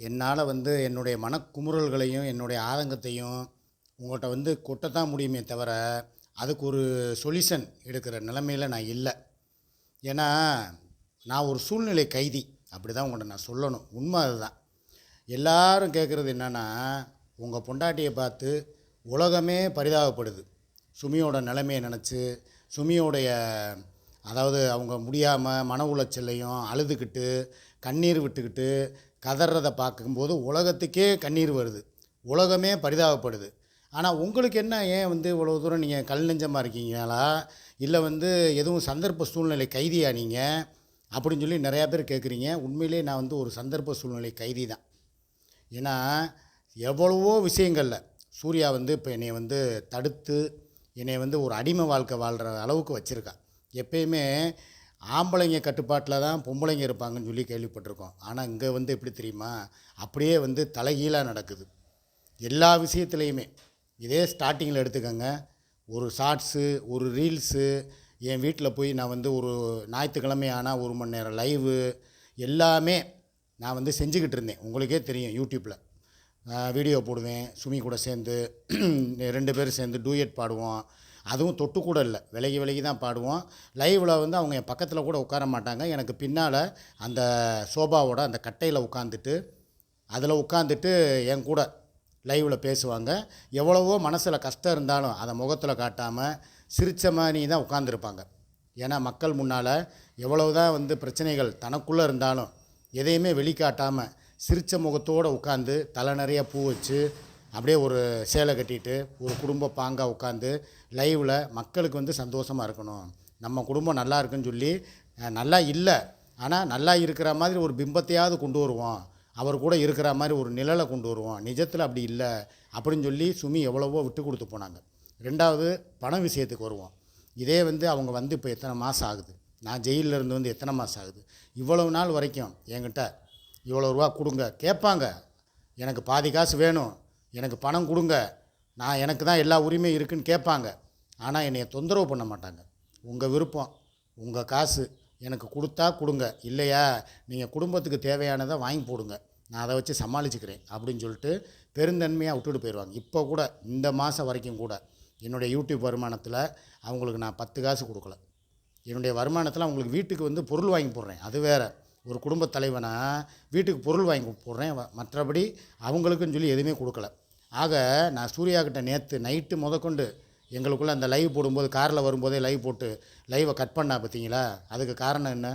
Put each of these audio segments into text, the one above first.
என்னால் வந்து என்னுடைய மனக்குமுறல்களையும் என்னுடைய ஆதங்கத்தையும் உங்கள்கிட்ட வந்து கொட்டத்தான் முடியுமே தவிர அதுக்கு ஒரு சொல்யூஷன் எடுக்கிற நிலமையில் நான் இல்லை. ஏன்னா நான் ஒரு சூழ்நிலை கைதி. அப்படி தான் உங்கள்கிட்ட நான் சொல்லணும். உண்மை அதுதான். எல்லாரும் கேட்குறது என்னென்னா உங்கள் பொண்டாட்டியை பார்த்து உலகமே பரிதாபப்படுது. சுமியோட நிலைமையை நினச்சி சுமியோடைய அதாவது அவங்க முடியாமல் மன உளைச்சலையும் அழுதுகிட்டு கண்ணீர் விட்டுக்கிட்டு கதறதை பார்க்கும்போது உலகத்துக்கே கண்ணீர் வருது. உலகமே பரிதாபப்படுது. ஆனால் உங்களுக்கு என்ன? ஏன் வந்து இவ்வளோ தூரம் நீங்கள் கல் நெஞ்சமாக இருக்கீங்களா இல்லை வந்து எதுவும் சந்தர்ப்ப சூழ்நிலை கைதியா நீங்கள் அப்படின்னு சொல்லி நிறையா பேர் கேட்குறீங்க. உண்மையிலே நான் வந்து ஒரு சந்தர்ப்ப சூழ்நிலை கைதி தான். ஏன்னா எவ்வளவோ விஷயங்களில் சூர்யா வந்து இப்போ என்னை வந்து தடுத்து என்னை வந்து ஒரு அடிமை வாழ்க்கை வாழ்கிற அளவுக்கு வச்சுருக்கா. எப்பயுமே ஆம்பளைங்க கட்டுப்பாட்டில் தான் பொம்பளைங்க இருப்பாங்கன்னு சொல்லி கேள்விப்பட்டிருக்கோம். ஆனால் இங்கே வந்து எப்படி தெரியுமா? அப்படியே வந்து தலைகீழாக நடக்குது. எல்லா விஷயத்துலையுமே. இதே ஸ்டார்டிங்கில் எடுத்துக்கோங்க. ஒரு ஷார்ட்ஸு ஒரு ரீல்ஸு என் வீட்டில் போய் நான் வந்து ஒரு ஞாயிற்றுக்கிழமை ஆனால் ஒரு மணி நேரம் லைவு எல்லாமே நான் வந்து செஞ்சுக்கிட்டு இருந்தேன். உங்களுக்கே தெரியும் யூடியூப்பில் வீடியோ போடுவேன். சுமி கூட சேர்ந்து ரெண்டு பேரும் சேர்ந்து டூயட் பாடுவோம். அதுவும் தொட்டு கூட இல்லை. விலகி விலகி தான் பாடுவோம். லைவில் வந்து அவங்க என் பக்கத்தில் கூட உட்கார மாட்டாங்க. எனக்கு பின்னால் அந்த சோபாவோட அந்த கட்டையில் உட்காந்துட்டு அதில் உட்காந்துட்டு என் கூட லைவில் பேசுவாங்க. எவ்வளவோ மனசில் கஷ்டம் இருந்தாலும் அதை முகத்தில் காட்டாமல் சிரித்த மாதிரி தான் உட்காந்துருப்பாங்க ஏன்னா மக்கள் முன்னால் எவ்வளவு தான் வந்து பிரச்சனைகள் தனக்குள்ளே இருந்தாலும் எதையுமே வெளிக்காட்டாமல் சிரித்த முகத்தோடு உட்காந்து தலை நிறைய பூ வச்சு அப்படியே ஒரு சேலை கட்டிட்டு ஒரு குடும்ப பாங்காக உட்காந்து லைவில் மக்களுக்கு வந்து சந்தோஷமாக இருக்கணும். நம்ம குடும்பம் நல்லா இருக்குன்னு சொல்லி நல்லா இல்லை. ஆனால் நல்லா இருக்கிற மாதிரி ஒரு பிம்பத்தையாவது கொண்டு வருவோம். அவர் கூட இருக்கிற மாதிரி ஒரு நிழலை கொண்டு வருவோம். நிஜத்தில் அப்படி இல்லை அப்படின்னு சொல்லி சுமி எவ்வளவோ விட்டு கொடுத்து போனாங்க. ரெண்டாவது பண விஷயத்துக்கு வருவோம். இதே வந்து அவங்க வந்து இப்போ எத்தனை மாதம் ஆகுது? நான் ஜெயிலில் இருந்து வந்து எத்தனை மாதம் ஆகுது? இவ்வளவு நாள் வரைக்கும் என்கிட்ட இவ்வளோ ரூபா கொடுங்க. கேட்பாங்க. எனக்கு பாதி காசு வேணும். எனக்கு பணம் கொடுங்க. நான் எனக்கு தான் எல்லா உரிமையும் இருக்குன்னு கேட்பாங்க. ஆனால் என்னைய தொந்தரவு பண்ண மாட்டாங்க. உங்கள் விருப்பம் உங்கள் காசு எனக்கு கொடுத்தா கொடுங்க. இல்லையா? நீங்கள் குடும்பத்துக்கு தேவையானதை வாங்கி போடுங்க. நான் அதை வச்சு சமாளிச்சுக்கிறேன் அப்படின்னு சொல்லிட்டு பெருந்தன்மையாக விட்டுட்டு போயிடுவாங்க. இப்போ கூட இந்த மாதம் வரைக்கும் கூட என்னுடைய யூடியூப் வருமானத்தில் அவங்களுக்கு நான் பத்து காசு கொடுக்கல. என்னுடைய வருமானத்தில் அவங்களுக்கு வீட்டுக்கு வந்து பொருள் வாங்கி போடுறேன். அது வேறு. ஒரு குடும்பத் தலைவனாக வீட்டுக்கு பொருள் வாங்கி போடுறேன். மற்றபடி அவங்களுக்குன்னு சொல்லி எதுவுமே கொடுக்கல. ஆக நான் சூர்யா கிட்ட நேற்று நைட்டு முதற்கொண்டு எங்களுக்குள்ளே அந்த லைவ் போடும்போது காரில் வரும்போதே லைவ் போட்டு லைவை கட் பண்ணா பார்த்தீங்களா அதுக்கு காரணம் என்ன?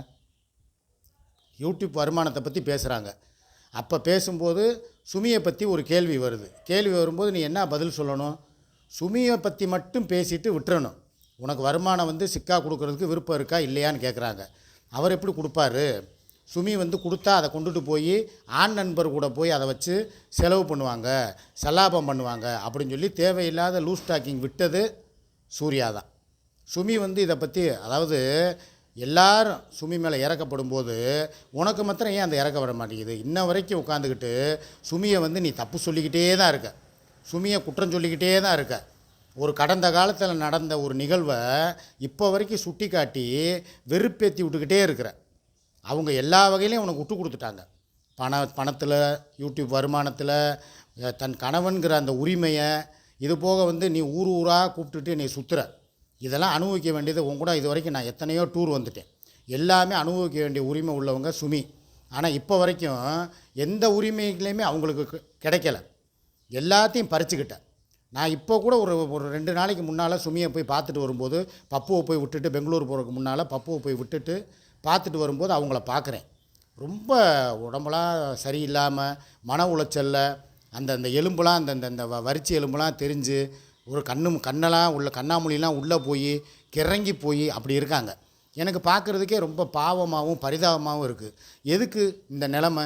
யூடியூப் வருமானத்தை பற்றி பேசுகிறாங்க அப்போ பேசும்போது சுமியை பற்றி ஒரு கேள்வி வருது. கேள்வி வரும்போது நீ என்ன பதில் சொல்லணும்? சுமியை பற்றி மட்டும் பேசிட்டு விட்டுறணும். உனக்கு வருமானம் வந்து சிக்கா கொடுக்கறதுக்கு விருப்பம் இருக்கா? இல்லையான்னு கேட்குறாங்க அவர் எப்படி கொடுப்பாரு? சுமி வந்து கொடுத்தா அதை கொண்டுட்டு போய் ஆண் நண்பர் கூட போய் அதை வச்சு செலவு பண்ணுவாங்க செல்லாபம் பண்ணுவாங்க அப்படின்னு சொல்லி தேவையில்லாத லூஸ் டாக்கிங் விட்டது சூர்யா தான். சுமி வந்து இதை பற்றி அதாவது எல்லாரும் சுமி மேலே இறக்கப்படும் போது உனக்கு மாத்திரம் ஏன் அந்த இறக்க விட மாட்டேங்குது? இன்ன வரைக்கும் உட்காந்துக்கிட்டு சுமியை வந்து நீ தப்பு சொல்லிக்கிட்டே தான் இருக்க. சுமியை குற்றம் சொல்லிக்கிட்டே தான் இருக்க. ஒரு கடந்த காலத்தில் நடந்த ஒரு நிகழ்வை இப்போ வரைக்கும் சுட்டி காட்டி வெறுப்பேற்றி விட்டுக்கிட்டே இருக்கிற. அவங்க எல்லா வகையிலையும் உனக்கு விட்டு கொடுத்துட்டாங்க. பண பணத்தில் யூடியூப் வருமானத்தில் தன் கணவன்கிற அந்த உரிமையை இது போக வந்து நீ ஊர் ஊராக கூப்பிட்டுட்டு நீ சுற்றுற இதெல்லாம் அனுபவிக்க வேண்டியது உன் கூட இது வரைக்கும் நான் எத்தனையோ டூர் வந்துட்டேன். எல்லாமே அனுபவிக்க வேண்டிய உரிமை உள்ளவங்க சுமி. ஆனால் இப்போ வரைக்கும் எந்த உரிமைகளையுமே அவங்களுக்கு கிடைக்கல. எல்லாத்தையும் பறிச்சுக்கிட்டேன். நான் இப்போ கூட ஒரு ஒரு ரெண்டு நாளைக்கு முன்னால் சுமியை போய் பார்த்துட்டு வரும்போது பப்புவை போய் விட்டுட்டு பெங்களூர் போகிறதுக்கு முன்னால் பப்புவை போய் விட்டுட்டு பார்த்துட்டு வரும்போது அவங்கள பார்க்குறேன். ரொம்ப உடம்புலாம் சரியில்லாமல் மன உளைச்சலில் அந்த அந்த எலும்புலாம் அந்த அந்த அந்த வ- வரிச்சி எலும்புலாம் தெரிஞ்சு ஒரு கண்ணும் கண்ணெல்லாம் உள்ள கண்ணாமூலிலாம் உள்ளே போய் கிறங்கி போய் அப்படி இருக்காங்க. எனக்கு பார்க்குறதுக்கே ரொம்ப பாவமாகவும் பரிதாபமாகவும் இருக்குது எதுக்கு இந்த நிலமை?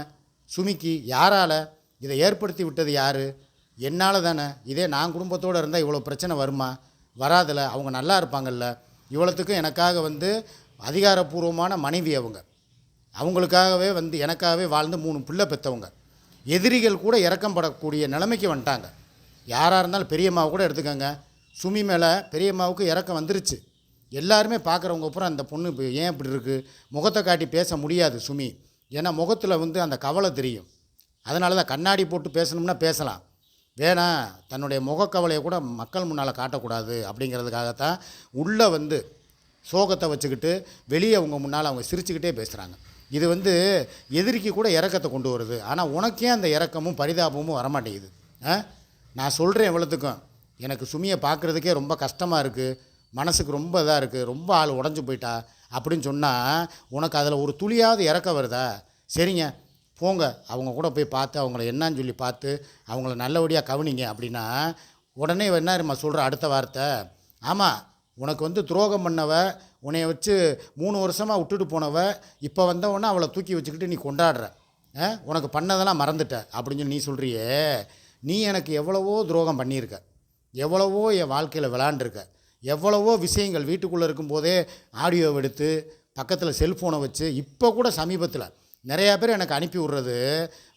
சுமிக்கு யாரால்? இதை ஏற்படுத்தி விட்டது யார்? என்னால் தானே? இதே நான் குடும்பத்தோடு இருந்தால் இவ்வளோ பிரச்சனை வருமா? வராதில்ல அவங்க நல்லா இருப்பாங்கல்ல? இவ்வளோத்துக்கும் எனக்காக வந்து அதிகாரப்பூர்வமான மனைவி அவங்க. அவங்களுக்காகவே வந்து எனக்காகவே வாழ்ந்து மூணு பிள்ளை பெற்றவங்க எதிரிகள் கூட இறக்கம் படக்கூடிய நிலைமைக்கு வந்துட்டாங்க. யாராக இருந்தாலும் பெரியம்மாவை கூட எடுத்துக்கோங்க. சுமி மேலே பெரியம்மாவுக்கு இறக்கம் வந்துருச்சு. எல்லாருமே பார்க்குறவங்க அப்புறம் அந்த பொண்ணு இப்போ ஏன் இப்படி இருக்குது முகத்தை காட்டி பேச முடியாது சுமி. ஏன்னா முகத்தில் வந்து அந்த கவலை தெரியும். அதனால தான் கண்ணாடி போட்டு பேசணும்னா பேசலாம். வேணாம் தன்னுடைய முகக்கவலையை கூட மக்கள் முன்னால் காட்டக்கூடாது அப்படிங்கிறதுக்காகத்தான் உள்ளே வந்து சோகத்தை வச்சுக்கிட்டு வெளியே அவங்க முன்னால் அவங்க சிரிச்சுக்கிட்டே பேசுகிறாங்க இது வந்து எதிரிக்கு கூட இறக்கத்தை கொண்டு வருது. ஆனால் உனக்கே அந்த இறக்கமும் பரிதாபமும் வரமாட்டேங்குது. ஆ? நான் சொல்கிறேன் எவ்வளோத்துக்கும் எனக்கு சுமியை பார்க்குறதுக்கே ரொம்ப கஷ்டமாக இருக்குது மனசுக்கு ரொம்ப இதாக இருக்குது ரொம்ப ஆள் உடஞ்சி போயிட்டா அப்படின்னு சொன்னால் உனக்கு அதில் ஒரு துளியாவது இறக்க வருதா? சரிங்க. போங்க. அவங்க கூட போய் பார்த்து அவங்கள என்னன்னு சொல்லி பார்த்து அவங்கள நல்லபடியாக கவனிங்க அப்படின்னா உடனே என்ன நம்ம சொல்கிற அடுத்த வார்த்தை? ஆமாம் உனக்கு வந்து துரோகம் பண்ணவ உன்னைய வச்சு மூணு வருஷமாக விட்டுட்டு போனவ இப்போ வந்தவொடனே அவளை தூக்கி வச்சுக்கிட்டு நீ கொண்டாடுற. ஆ? உனக்கு பண்ணதெல்லாம் மறந்துட்ட அப்படின்னு சொல்லி நீ சொல்கிறியே நீ எனக்கு எவ்வளவோ துரோகம் பண்ணியிருக்க. எவ்வளவோ என் வாழ்க்கையில் விளாண்டுருக்க. எவ்வளவோ விஷயங்கள் வீட்டுக்குள்ளே இருக்கும்போதே ஆடியோ எடுத்து பக்கத்தில் செல்ஃபோனை வச்சு இப்போ கூட சமீபத்தில் நிறையா பேர் எனக்கு அனுப்பி விட்றது.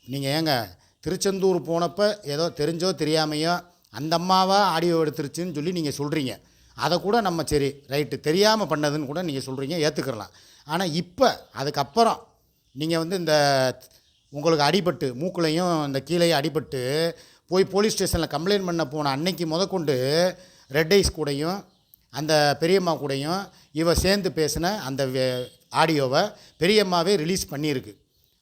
நீங்கள் ஏங்க திருச்செந்தூர் போனப்போ ஏதோ தெரிஞ்சோ தெரியாமையோ அந்த அம்மாவா ஆடியோ எடுத்துருச்சுன்னு சொல்லி நீங்கள் சொல்கிறீங்க அதை கூட நம்ம சரி ரைட்டு. தெரியாமல் பண்ணதுன்னு கூட நீங்கள் சொல்கிறீங்க ஏற்றுக்கிறலாம் ஆனால் இப்போ அதுக்கப்புறம் நீங்கள் வந்து இந்த உங்களுக்கு அடிபட்டு மூக்குலையும் இந்த கீழேயும் அடிபட்டு போய் போலீஸ் ஸ்டேஷனில் கம்ப்ளைண்ட் பண்ண போன அன்னைக்கு முதற்கொண்டு ரெட் ஐஸ் கூடையும் அந்த பெரியம்மா கூடயும் இவ சேர்ந்து பேசின அந்த வே- ஆடியோவை பெரியம்மாவே ரிலீஸ் பண்ணியிருக்கு.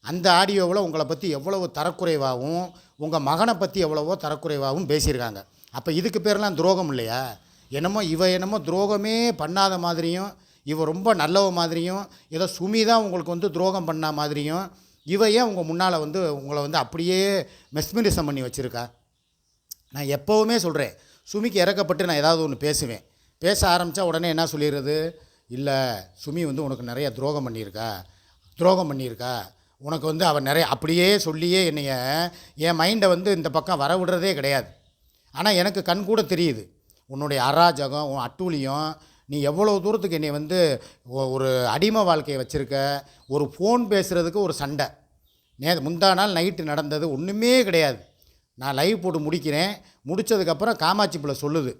அந்த ஆடியோவில் உங்களை பற்றி எவ்வளவு தரக்குறைவாகவும் உங்கள் மகனை பற்றி எவ்வளவோ தரக்குறைவாகவும் பேசியிருக்காங்க. அப்போ இதுக்கு பேரெலாம் துரோகம் இல்லையா? என்னமோ இவ என்னமோ துரோகமே பண்ணாத மாதிரியும் இவ ரொம்ப நல்லவ மாதிரியும் ஏதோ சுமி தான் உங்களுக்கு வந்து துரோகம் பண்ண மாதிரியும் இவ ஏன் உங்கள் முன்னால் வந்து உங்களை வந்து அப்படியே மெஸ்மிரிசம் பண்ணி வச்சுருக்கா? நான் எப்போவுமே சொல்கிறேன் சுமிக்கு இறக்கப்பட்டு நான் ஏதாவது ஒன்று பேசுவேன். பேச ஆரம்பித்தா உடனே என்ன சொல்லிடுறது? இல்லை சுமி வந்து உனக்கு நிறைய துரோகம் பண்ணியிருக்கா. துரோகம் பண்ணியிருக்கா. உனக்கு வந்து அவன் நிறைய அப்படியே சொல்லியே என்னைய என் மைண்டை வந்து இந்த பக்கம் வர விடுறதே கிடையாது. ஆனால் எனக்கு கண் கூட தெரியுது. உன்னுடைய அராஜகம் உன் அட்டூழியம் நீ எவ்வளோ தூரத்துக்கு என்னை வந்து ஒரு அடிமை வாழ்க்கையை வச்சுருக்க? ஒரு ஃபோன் பேசுகிறதுக்கு ஒரு சண்டை. நே முந்தா நாள் நைட்டு நடந்தது ஒன்றுமே கிடையாது. நான் லைவ் போட்டு முடிக்கிறேன். முடித்ததுக்கப்புறம் காமாட்சி பிள்ளை சொல்லுது.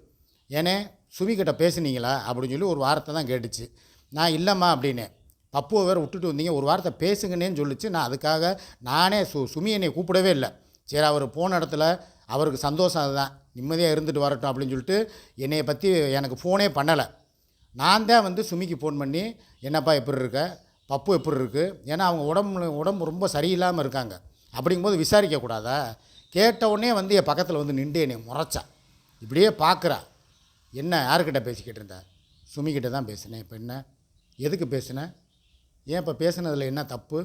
ஏனே சுமிக்கிட்ட பேசுனீங்களா? அப்படின்னு சொல்லி ஒரு வார்த்தை தான் கேட்டுச்சு. நான் இல்லைம்மா அப்படின்னு. பப்புவை வேறு விட்டுட்டு வந்தீங்க. ஒரு வார்த்தை பேசுங்கன்னேன்னு சொல்லிச்சு. நான் அதுக்காக நானே சு சுமி என்னை கூப்பிடவே இல்லை. சரி அவர் போன இடத்துல அவருக்கு சந்தோஷம் அதுதான். நிம்மதியாக இருந்துட்டு வரட்டும் அப்படின்னு சொல்லிட்டு என்னையை பற்றி எனக்கு ஃபோனே பண்ணலை. நான் தான் வந்து சுமிக்கு ஃபோன் பண்ணி என்னப்பா எப்படி இருக்க? பப்பு எப்படி இருக்குது ஏன்னா அவங்க உடம்பு உடம்பு ரொம்ப சரியில்லாமல் இருக்காங்க. அப்படிங்கும்போது விசாரிக்கக்கூடாதா கேட்ட உடனே வந்து என் பக்கத்தில் வந்து நின்று என்னை முறைச்சா. இப்படியே பார்க்குறா என்ன யாருக்கிட்ட பேசிக்கிட்டு இருந்த? சுமிக்கிட்ட தான் பேசினேன். இப்போ என்ன? எதுக்கு பேசினேன் ஏன் இப்போ பேசுனதில் என்ன தப்பு?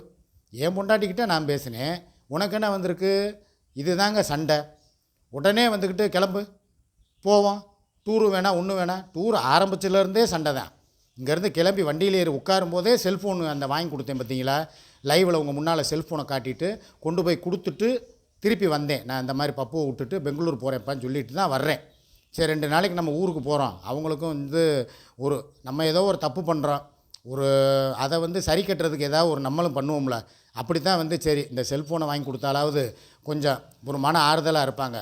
என் பொண்டாட்டிக்கிட்ட நான் பேசினேன். உனக்கு என்ன வந்திருக்கு? இதுதாங்க சண்டை. உடனே வந்துக்கிட்டு கிளம்பு. போவோம். டூரு வேணாம் ஒன்று வேணாம் டூர் ஆரம்பிச்சிலேருந்தே சண்டை தான். இங்கேருந்து கிளம்பி வண்டியில் ஏறி உட்காரும் போதே செல்ஃபோன் அந்த வாங்கி கொடுத்தேன் பார்த்தீங்களா? லைவில் உங்கள் முன்னால் செல்ஃபோனை காட்டிட்டு கொண்டு போய் கொடுத்துட்டு திருப்பி வந்தேன். நான் இந்த மாதிரி பப்புவை விட்டுட்டு பெங்களூர் போகிறேன்ப்பான்னு சொல்லிட்டு தான் வர்றேன். சரி ரெண்டு நாளைக்கு நம்ம ஊருக்கு போகிறோம் அவங்களுக்கும் வந்து ஒரு நம்ம ஏதோ ஒரு தப்பு பண்ணுறோம் ஒரு அதை வந்து சரி கட்டுறதுக்கு ஏதாவது ஒரு நம்மளும் பண்ணுவோம்ல. அப்படி தான் வந்து சரி இந்த செல்ஃபோனை வாங்கி கொடுத்தாலாவது கொஞ்சம் ஒரு மன ஆறுதலாக இருப்பாங்க.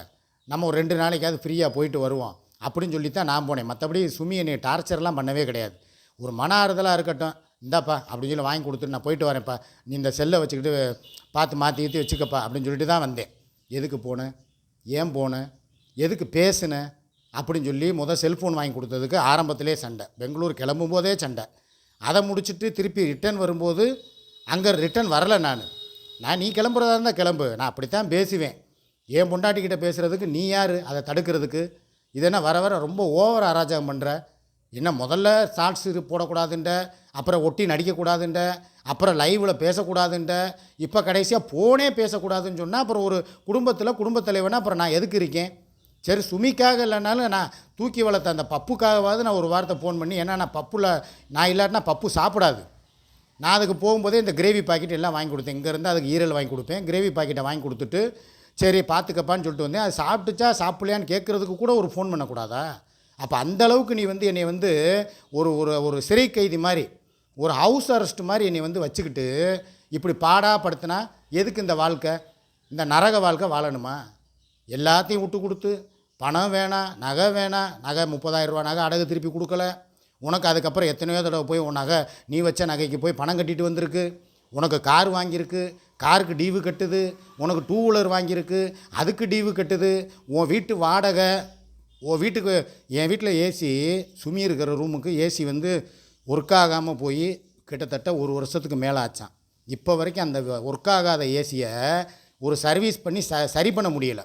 நம்ம ஒரு ரெண்டு நாளைக்காவது ஃப்ரீயாக போயிட்டு வருவோம். அப்படின்னு சொல்லி தான் நான் போனேன். மற்றபடி சுமி என்னை டார்ச்சர்லாம் பண்ணவே கிடையாது. ஒரு மன ஆறுதலாக இருக்கட்டும். இந்தாப்பா அப்படின்னு சொல்லி வாங்கி கொடுத்துட்டு நான் போயிட்டு வரேன்ப்பா. நீ இந்த செல்லை வச்சுக்கிட்டு பார்த்து மாற்றி ஏற்றி வச்சுக்கப்பா அப்படின்னு சொல்லிட்டு தான் வந்தேன். எதுக்கு போனேன் ஏன் போனேன் எதுக்கு பேசினேன் அப்படின்னு சொல்லி முதல் செல்ஃபோன் வாங்கி கொடுத்ததுக்கு ஆரம்பத்திலே சண்டை. பெங்களூர் கிளம்பும் போதே சண்டை. அதை முடிச்சுட்டு திருப்பி ரிட்டர்ன் வரும்போது அங்கே ரிட்டர்ன் வரல நான். நான் நீ கிளம்புறதா இருந்தால் கிளம்பு. நான் அப்படித்தான் பேசுவேன். என் பொண்டாட்டிக்கிட்ட பேசுகிறதுக்கு நீ யார்? அதை தடுக்கிறதுக்கு. இது வர வர ரொம்ப ஓவர் அராஜகம் பண்ணுற என்ன முதல்ல ஷார்ட்ஸ் போடக்கூடாதுன்ற அப்புறம் ஒட்டி நடிக்கக்கூடாதுன்ற அப்புறம் லைவில் பேசக்கூடாதுன்ற இப்போ கடைசியாக ஃபோனே பேசக்கூடாதுன்னு சொன்னால் அப்புறம் ஒரு குடும்பத்தில் குடும்பத் தலைவனா அப்புறம் நான் எதுக்கு இருக்கேன்? சரி சுமிக்காக இல்லைனாலும் நான் தூக்கி வளர்த்த அந்த பப்புக்காகவாவது நான் ஒரு வார்த்தை ஃபோன் பண்ணி ஏன்னா நான் பப்புல நான் இல்லாட்டினா பப்பு சாப்பிடாது. நான் அதுக்கு போகும்போதே இந்த கிரேவி பாக்கெட் எல்லாம் வாங்கி கொடுத்தேன். இங்கேருந்து அதுக்கு ஈரல் வாங்கி கொடுப்பேன். கிரேவி பாக்கெட்டை வாங்கி கொடுத்துட்டு சரி பார்த்துக்கப்பான்னு சொல்லிட்டு வந்தேன். அது சாப்பிட்டுச்சா சாப்பிட்லையான்னு கேட்குறதுக்கு கூட ஒரு ஃபோன் பண்ணக்கூடாதா? அப்போ அந்த அளவுக்கு நீ வந்து என்னை வந்து ஒரு ஒரு ஒரு சிறை கைதி மாதிரி ஒரு ஹவுஸ் அரெஸ்ட் மாதிரி என்னை வந்து வச்சுக்கிட்டு இப்படி பாடாப்படுத்தினா எதுக்கு இந்த வாழ்க்கை? இந்த நரக வாழ்க்கை வாழணுமா? எல்லாத்தையும் விட்டு கொடுத்து பணம் வேணாம் நகை வேணாம் நகை முப்பதாயிரம் ரூபா நகை அடகு திருப்பி கொடுக்கல. உனக்கு அதுக்கப்புறம் எத்தனையோ தடவை போய் உன் நகை நீ வச்ச நகைக்கு போய் பணம் கட்டிட்டு வந்திருக்கு. உனக்கு கார் வாங்கியிருக்கு. காருக்கு டீவு கட்டுது உனக்கு டூ வீலர் வாங்கியிருக்கு அதுக்கு டீவு கட்டுது. உன் வீட்டு வாடகை உன் வீட்டுக்கு என் வீட்டில் ஏசி சுமி இருக்கிற ரூமுக்கு ஏசி வந்து ஒர்க் ஆகாமல் போய் கிட்டத்தட்ட ஒரு வருஷத்துக்கு மேலே ஆச்சான். இப்போ வரைக்கும் அந்த ஒர்க் ஆகாத ஏசியை ஒரு சர்வீஸ் பண்ணி ச சரி பண்ண முடியலை.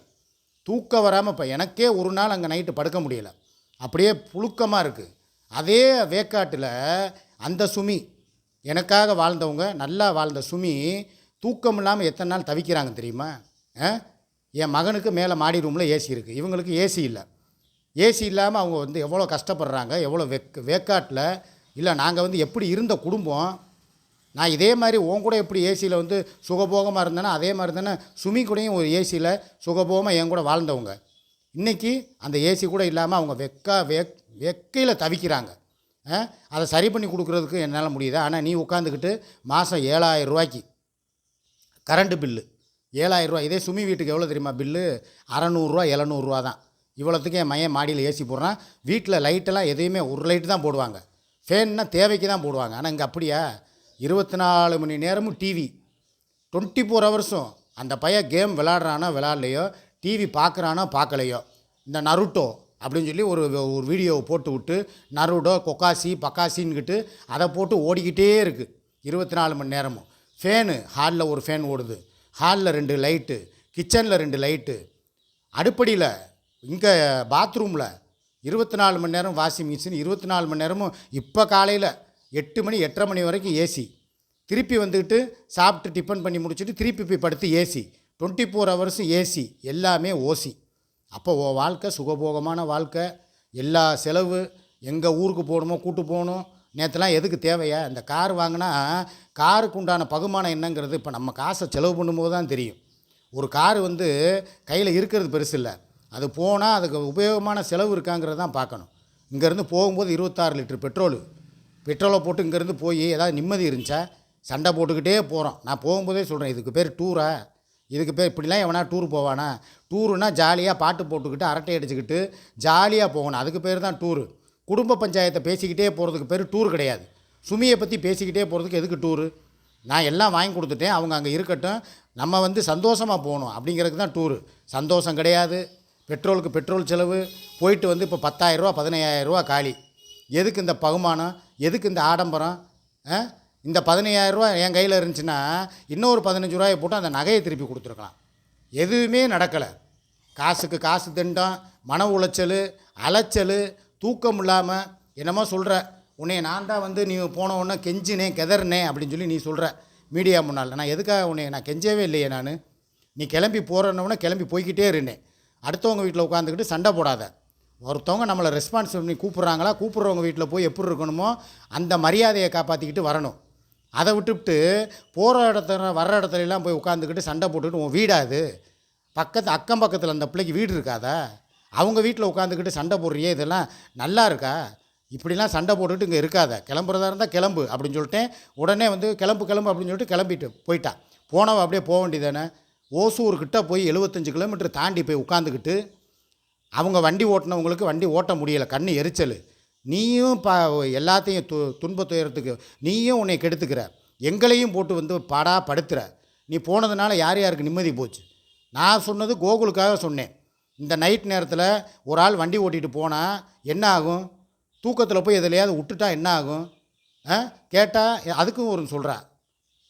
தூக்கம் வராமல் இப்போ எனக்கே ஒரு நாள் அங்கே நைட்டு படுக்க முடியல. அப்படியே புழுக்கமாக இருக்குது அதே வேக்காட்டில் அந்த சுமி எனக்காக வாழ்ந்தவங்க நல்லா வாழ்ந்த சுமி தூக்கம் இல்லாமல் எத்தனை நாள் தவிக்கிறாங்க தெரியுமா? ஆ? என் மகனுக்கு மேலே மாடி ரூமில் ஏசி இருக்குது இவங்களுக்கு ஏசி இல்லை. ஏசி இல்லாமல் அவங்க வந்து எவ்வளோ கஷ்டப்படுறாங்க எவ்வளோ வெக் வேக்காட்டில். இல்லை நாங்கள் வந்து எப்படி இருந்த குடும்பம் நான் இதே மாதிரி உன் கூட எப்படி ஏசியில் வந்து சுகபோகமாக இருந்தேன்னா அதே மாதிரி தானே சுமி கூடயும் ஒரு ஏசியில் சுகபோகமாக என் கூட வாழ்ந்தவங்க. இன்றைக்கி அந்த ஏசி கூட இல்லாமல் அவங்க வெக்கா வெக் வெக்கையில் தவிக்கிறாங்க. அதை சரி பண்ணி கொடுக்குறதுக்கு என்னால் முடியுது? ஆனால் நீ உட்காந்துக்கிட்டு மாதம் ஏழாயிரம் ரூபாய்க்கு கரண்ட்டு பில்லு. ஏழாயிரரூவா இதே சுமி வீட்டுக்கு எவ்வளோ தெரியுமா பில்லு? அறநூறுரூவா எழுநூறுவா தான். இவ்வளோத்துக்கு என் மையன் மாடியில் ஏசி போடுறான். வீட்டில் லைட்டெல்லாம் எதையுமே ஒரு லைட்டு தான் போடுவாங்க. ஃபேன்னா தேவைக்கு தான் போடுவாங்க. ஆனால் இங்கே அப்படியா? இருபத்தி நாலு மணி நேரமும் டிவி டுவெண்ட்டி ஃபோர் ஹவர்ஸும் அந்த பையன் கேம் விளாட்றானோ விளாட்லையோ டிவி பார்க்குறானோ பார்க்கலையோ இந்த நருட்டோ அப்படின்னு சொல்லி ஒரு ஒரு வீடியோவை போட்டு விட்டு நருடோ கொக்காசி பக்காசின்னுக்கிட்டு அதை போட்டு ஓடிக்கிட்டே இருக்குது இருபத்தி நாலு மணி நேரமும். ஃபேனு ஹாலில் ஒரு ஃபேன் ஓடுது. ஹாலில் ரெண்டு லைட்டு கிச்சனில் ரெண்டு லைட்டு அடுப்படியில் இங்கே பாத்ரூமில் இருபத்தி நாலு மணி நேரம் வாஷிங் மிஷின் இருபத்தி நாலு மணி நேரமும் இப்போ காலையில் எட்டு மணி எட்டரை மணி வரைக்கும் ஏசி திருப்பி வந்துக்கிட்டு சாப்பிட்டு டிஃபன் பண்ணி முடிச்சுட்டு திருப்பி போய் படுத்து ஏசி டுவெண்ட்டி ஃபோர் ஹவர்ஸும் ஏசி எல்லாமே ஓசி அப்போ உன் வாழ்க்கை சுகபோகமான வாழ்க்கை. எல்லா செலவு எங்கே ஊருக்கு போகணுமோ கூட்டு போகணும். நேற்றுலாம் எதுக்கு தேவையா? இந்த கார் வாங்கினா காருக்கு உண்டான பகுமானம் என்னங்கிறது இப்போ நம்ம காசை செலவு பண்ணும்போது தான் தெரியும். ஒரு கார் வந்து கையில் இருக்கிறது பெருசு இல்லை. அது போனால் அதுக்கு உபயோகமான செலவு இருக்காங்கிறது தான் பார்க்கணும். இங்கேருந்து போகும்போது இருபத்தாறு லிட்டர் பெட்ரோலு. பெட்ரோலை போட்டு இங்கேருந்து போய் ஏதாவது நிம்மதி இருந்துச்சா? சண்டை போட்டுக்கிட்டே போகிறோம் நான் போகும்போதே சொல்கிறேன் இதுக்கு பேர் டூரா? இதுக்கு பேர் இப்படிலாம் எவனா டூர் போவானா? டூருனா ஜாலியாக பாட்டு போட்டுக்கிட்டு அரட்டை அடிச்சுக்கிட்டு ஜாலியாக போகணும். அதுக்கு பேர் தான் டூரு. குடும்ப பஞ்சாயத்தை பேசிக்கிட்டே போகிறதுக்கு பேர் டூர் கிடையாது. சுமியை பற்றி பேசிக்கிட்டே போகிறதுக்கு எதுக்கு டூரு நான் எல்லாம் வாங்கி கொடுத்துட்டேன். அவங்க அங்கே இருக்கட்டும். நம்ம வந்து சந்தோஷமாக போகணும் அப்படிங்கிறதுக்கு தான் டூரு சந்தோஷம் கிடையாது. பெட்ரோலுக்கு பெட்ரோல் செலவு. போயிட்டு வந்து இப்போ பத்தாயிரரூவா பதினையாயிரரூவா காலி. எதுக்கு இந்த பகுமானம்? எதுக்கு இந்த ஆடம்பரம்? ஆ? இந்த பதினையாயிரரூவா என் கையில் இருந்துச்சுன்னா இன்னொரு பதினஞ்சு ரூபாயை போட்டு அந்த நகையை திருப்பி கொடுத்துருக்கலாம். எதுவுமே நடக்கலை. காசுக்கு காசு திண்டம் மன உளைச்சல் அலைச்சல் தூக்கம் இல்லாமல் என்னமோ சொல்கிற உன்னை நான் தான் வந்து நீ போன உடனே கெஞ்சினேன் கெதறினே அப்படின்னு சொல்லி நீ சொல்கிற மீடியா முன்னால். நான் எதுக்காக உன்னை நான் கெஞ்சவே இல்லையே நான்? நீ கிளம்பி போகிறன்னொடனே கிளம்பி போய்கிட்டே இருந்தேன் அடுத்தவங்க வீட்டில் உட்காந்துக்கிட்டு சண்டை போடாத. ஒருத்தவங்க நம்மளை ரெஸ்பான்ஸ் பண்ணி கூப்பிட்றாங்களா கூப்பிட்றவங்க வீட்டில் போய் எப்படி இருக்கணுமோ அந்த மரியாதையை காப்பாற்றிக்கிட்டு வரணும். அதை விட்டுவிட்டு போகிற இடத்துல வர்ற இடத்துலலாம் போய் உட்காந்துக்கிட்டு சண்டை போட்டுக்கிட்டு உன் வீடாது பக்கத்து அக்கம் பக்கத்தில் அந்த பிள்ளைக்கு வீடு இருக்காதா? அவங்க வீட்டில் உட்காந்துக்கிட்டு சண்டை போடுறியே இதெல்லாம் நல்லா இருக்கா? இப்படிலாம் சண்டை போட்டுக்கிட்டு இங்கே இருக்காத. கிளம்புறதா இருந்தால் கிளம்பு அப்படின்னு சொல்லிட்டேன். உடனே வந்து கிளம்பு கிளம்பு அப்படின்னு சொல்லிட்டு கிளம்பிட்டு போயிட்டான் போனவன் அப்படியே போக வேண்டியதானே? ஓசூர்கிட்ட போய் எழுபத்தஞ்சு கிலோமீட்டர் தாண்டி போய் உட்காந்துக்கிட்டு அவங்க வண்டி ஓட்டினவங்களுக்கு வண்டி ஓட்ட முடியலை. கண் எரிச்சல். நீயும் பா எல்லாத்தையும் து துன்ப துயரத்துக்கு நீயும் உன்னை கெடுத்துக்கிற. எங்களையும் போட்டு வந்து பாடா படுத்துகிற நீ போனதுனால யார் யாருக்கு நிம்மதி போச்சு? நான் சொன்னது கோகுலுக்காக சொன்னேன். இந்த நைட் நேரத்தில் ஒரு ஆள் வண்டி ஓட்டிகிட்டு போனால் என்ன ஆகும்? தூக்கத்தில் போய் எதுலையாவது விட்டுட்டா என்ன ஆகும்? ஆ? கேட்டால் அதுக்கும் ஒரு சொல்கிறா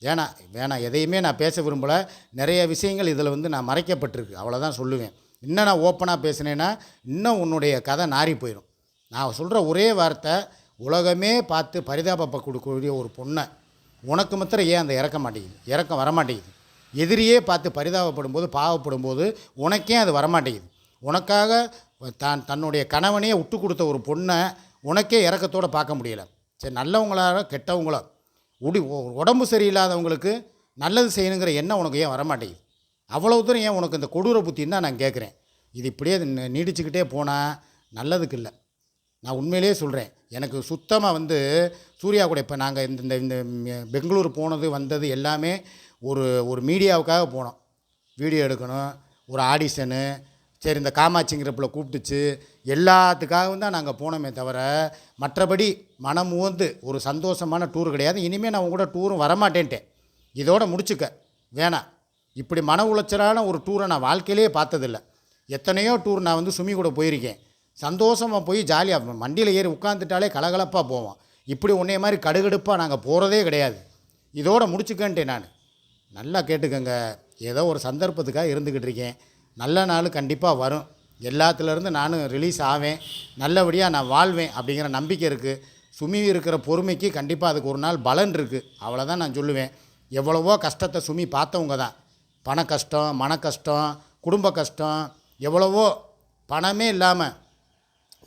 வேணாம் வேணாம் எதையுமே நான் பேச விரும்பலை. நிறைய விஷயங்கள் இதில் வந்து நான் மறைக்கப்பட்டிருக்கு. அவ்வளோதான் சொல்லுவேன். இன்னும் நான் ஓப்பனாக பேசினேன்னா இன்னும் உன்னுடைய கதை நாறி போயிடும் நான் சொல்கிற ஒரே வார்த்தை உலகமே பார்த்து பரிதாபப்ப கொடுக்கக்கூடிய ஒரு பொண்ணை உனக்கு மாத்திரம் ஏன் அந்த இறக்க மாட்டேங்குது? இறக்கம் வரமாட்டேங்குது. எதிரியே பார்த்து பரிதாபப்படும் போது பாவப்படும் போது உனக்கே அது வரமாட்டேங்குது. உனக்காக தான் தன்னுடைய கணவனையே விட்டு கொடுத்த ஒரு பொண்ணை உனக்கே இறக்கத்தோடு பார்க்க முடியல. சரி நல்லவங்களா கெட்டவங்களோ? உடி உடம்பு சரியில்லாதவங்களுக்கு நல்லது செய்யணுங்கிற எண்ணம் உனக்கு ஏன் வரமாட்டேங்குது? அவ்வளோ தூரம் ஏன் உனக்கு இந்த கொடூர புத்தின்னு தான் நான் கேட்குறேன்? இது இப்படியே நீடிச்சுக்கிட்டே போனால் நல்லதுக்கு இல்லை. நான் உண்மையிலேயே சொல்கிறேன் எனக்கு சுத்தமாக வந்து சூர்யா கூட இப்போ நாங்கள் இந்த இந்த இந்த பெங்களூர் போனது வந்தது எல்லாமே ஒரு ஒரு மீடியாவுக்காக போனோம். வீடியோ எடுக்கணும் ஒரு ஆடிஷனு சரி இந்த காமாட்சிங்கிறப்பில் கூப்பிட்டுச்சு. எல்லாத்துக்காகவும் தான் நாங்கள் போனோமே தவிர மற்றபடி மனம் உவந்து ஒரு சந்தோஷமான டூர் கிடையாது. இனிமேல் நான் உங்க கூட டூரும் வரமாட்டேன்ட்டேன். இதோடு முடிச்சுக்க. வேணாம். இப்படி மன உளைச்சலான ஒரு டூரை நான் வாழ்க்கையிலேயே பார்த்ததில்ல. எத்தனையோ டூர் நான் வந்து சுமி கூட போயிருக்கேன். சந்தோஷமாக போய் ஜாலியாக வண்டியில் ஏறி உட்காந்துட்டாலே கலகலப்பாக போவோம் இப்படி உன்னைய மாதிரி கடுகடுப்பாக நாங்கள் போகிறதே கிடையாது. இதோடு முடிச்சுக்கன்ட்டேன் நான். நல்லா கேட்டுக்கங்க. ஏதோ ஒரு சந்தர்ப்பத்துக்காக இருந்துக்கிட்டு இருக்கேன். நல்ல நாள் கண்டிப்பாக வரும். எல்லாத்துலேருந்து நானும் ரிலீஸ் ஆவேன். நல்லபடியாக நான் வாழ்வேன் அப்படிங்கிற நம்பிக்கை இருக்குது சுமி இருக்கிற பொறுமைக்கு கண்டிப்பாக அதுக்கு ஒரு நாள் பலன் இருக்குது அவ்வளோதான் நான் சொல்லுவேன். எவ்வளவோ கஷ்டத்தை சுமி பார்த்தவங்க தான். பண கஷ்டம் மன கஷ்டம் குடும்ப கஷ்டம் எவ்வளவோ பணமே இல்லாமல்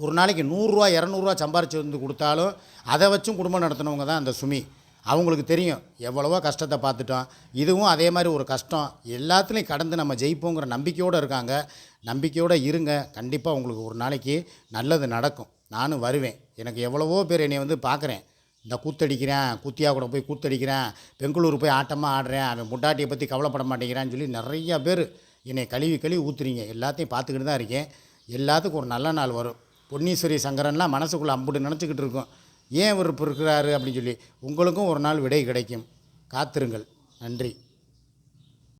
ஒரு நாளைக்கு நூறுரூவா இரநூறுவா சம்பாரிச்சு வந்து கொடுத்தாலும் அதை வச்சும் குடும்பம் நடத்தினவங்க தான் அந்த சுமி. அவங்களுக்கு தெரியும். எவ்வளவோ கஷ்டத்தை பார்த்துட்டோம். இதுவும் அதே மாதிரி ஒரு கஷ்டம். எல்லாத்துலேயும் கடந்து நம்ம ஜெயிப்போங்கிற நம்பிக்கையோடு இருக்காங்க. நம்பிக்கையோடு இருங்க. கண்டிப்பாக உங்களுக்கு ஒரு நாளைக்கு நல்லது நடக்கும். நானும் வருவேன். எனக்கு எவ்வளவோ பேர் என்னை வந்து பார்க்குறேன் இந்த கூத்தடிக்கிறேன் குத்தியா கூட போய் கூத்தடிக்கிறேன் பெங்களூர் போய் ஆட்டமாக ஆடுறேன் அந்த முட்டாட்டியை பற்றி கவலைப்பட மாட்டேங்கிறான்னு சொல்லி நிறையா பேர் என்னை கழுவி கழுவி ஊத்துறீங்க. எல்லாத்தையும் பார்த்துக்கிட்டு தான் இருக்கேன். எல்லாத்துக்கும் ஒரு நல்ல நாள் வரும். பொன்னீஸ்வரி சங்கரன்லாம் மனசுக்குள்ளே அம்புட்டு நினச்சிக்கிட்டு இருக்கும். ஏன் இவர் பிறக்கிறாரு அப்படின்னு சொல்லி உங்களுக்கும் ஒரு நாள் விடை கிடைக்கும். காத்திருங்கள். நன்றி.